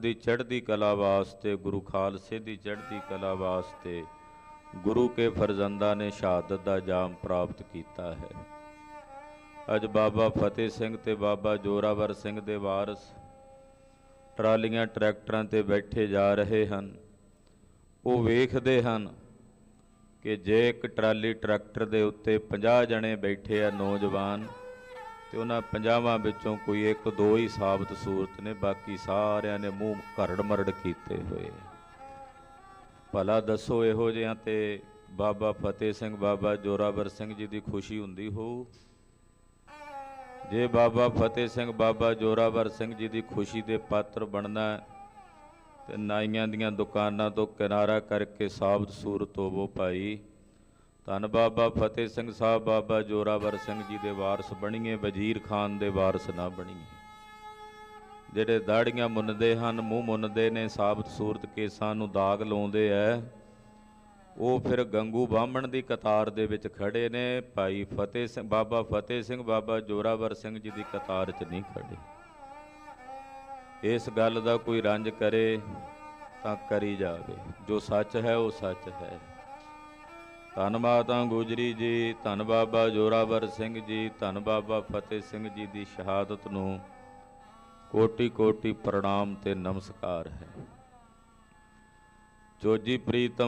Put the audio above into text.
ਦੀ ਚੜ੍ਹਦੀ ਕਲਾ ਵਾਸਤੇ, ਗੁਰੂ ਖਾਲਸੇ ਦੀ ਚੜ੍ਹਦੀ ਕਲਾ ਵਾਸਤੇ ਗੁਰੂ ਕੇ ਫਰਜ਼ੰਦਾਂ ਨੇ ਸ਼ਹਾਦਤ ਦਾ ਜਾਮ ਪ੍ਰਾਪਤ ਕੀਤਾ ਹੈ। ਅੱਜ ਬਾਬਾ ਫਤਿਹ ਸਿੰਘ ਤੇ ਬਾਬਾ ਜੋਰਾਵਰ ਸਿੰਘ ਦੇ ਵਾਰਸ ਟਰਾਲੀਆਂ, ਟਰੈਕਟਰਾਂ ਤੇ ਬੈਠੇ ਜਾ ਰਹੇ ਹਨ। ਉਹ ਵੇਖਦੇ ਹਨ ਕਿ ਜੇ ਇੱਕ ਟਰਾਲੀ ਟਰੈਕਟਰ ਦੇ ਉੱਤੇ 50 ਜਣੇ ਬੈਠੇ ਆ, ਨੌਜਵਾਨ ਤੇ ਉਹਨਾਂ ਪੰਜਾਵਾਂ ਵਿੱਚੋਂ ਕੋਈ ਇੱਕ ਦੋ ਹੀ ਸਾਬਤ ਸੂਰਤ ਨੇ ਬਾਕੀ ਸਾਰਿਆਂ ਨੇ ਮੂੰਹ ਘਰੜ ਮਰੜ ਕੀਤੇ ਹੋਏ। ਭਲਾ ਦੱਸੋ ਇਹੋ ਜਿਹਾਂ ਤੇ ਬਾਬਾ ਫਤਿਹ ਸਿੰਘ ਬਾਬਾ ਜੋਰਾਵਰ ਸਿੰਘ ਜੀ ਦੀ ਖੁਸ਼ੀ ਹੁੰਦੀ ਹੋਊ? ਜੇ ਬਾਬਾ ਫਤਿਹ ਸਿੰਘ ਬਾਬਾ ਜੋਰਾਵਰ ਸਿੰਘ ਜੀ ਦੀ ਖੁਸ਼ੀ ਦੇ ਪਾਤਰ ਬਣਨਾ ਹੈ, ਤੇ ਨਾਈਆਂ ਦੀਆਂ ਦੁਕਾਨਾਂ ਤੋਂ ਕਿਨਾਰਾ ਕਰਕੇ ਸਾਬਤ ਸੂਰਤ ਹੋਵੋ ਭਾਈ। ਧੰਨ ਬਾਬਾ ਫਤਿਹ ਸਿੰਘ ਸਾਹਿਬ, ਬਾਬਾ ਜੋਰਾਵਰ ਸਿੰਘ ਜੀ ਦੇ ਵਾਰਸ ਬਣੀਏ, ਵਜ਼ੀਰ ਖਾਨ ਦੇ ਵਾਰਸ ਨਾ ਬਣੀਏ। ਜਿਹੜੇ ਦਾੜੀਆਂ ਮੁੰਨਦੇ ਹਨ, ਮੂੰਹ ਮੁੰਨਦੇ ਨੇ, ਸਾਬਤ ਸੂਰਤ ਕੇਸਾਂ ਨੂੰ ਦਾਗ ਲਾਉਂਦੇ ਐ, ਉਹ ਫਿਰ ਗੰਗੂ ਬਾਹਮਣ ਦੀ ਕਤਾਰ ਦੇ ਵਿੱਚ ਖੜੇ ਨੇ, ਭਾਈ ਫਤਿਹ ਸਿੰਘ, ਬਾਬਾ ਫਤਿਹ ਸਿੰਘ, ਬਾਬਾ ਜੋਰਾਵਰ ਸਿੰਘ ਜੀ ਦੀ ਕਤਾਰ 'ਚ ਨਹੀਂ ਖੜੇ। ਇਸ ਗੱਲ ਦਾ ਕੋਈ ਰੰਜ ਕਰੇ ਤਾਂ ਕਰੀ ਜਾਵੇ। ਜੋ ਸੱਚ ਹੈ, ਉਹ ਸੱਚ ਹੈ। ਧੰਨ ਮਾਤਾ ਗੁਜਰੀ ਜੀ, ਧੰਨ ਬਾਬਾ ਜੋਰਾਵਰ ਸਿੰਘ ਜੀ, ਧੰਨ ਬਾਬਾ ਫਤਿਹ ਸਿੰਘ ਜੀ ਦੀ ਸ਼ਹਾਦਤ ਨੂੰ ਕੋਟੀ ਕੋਟੀ ਪ੍ਰਣਾਮ ਤੇ ਨਮਸਕਾਰ ਹੈ। ਜੋਜੀ ਪ੍ਰੀਤਮ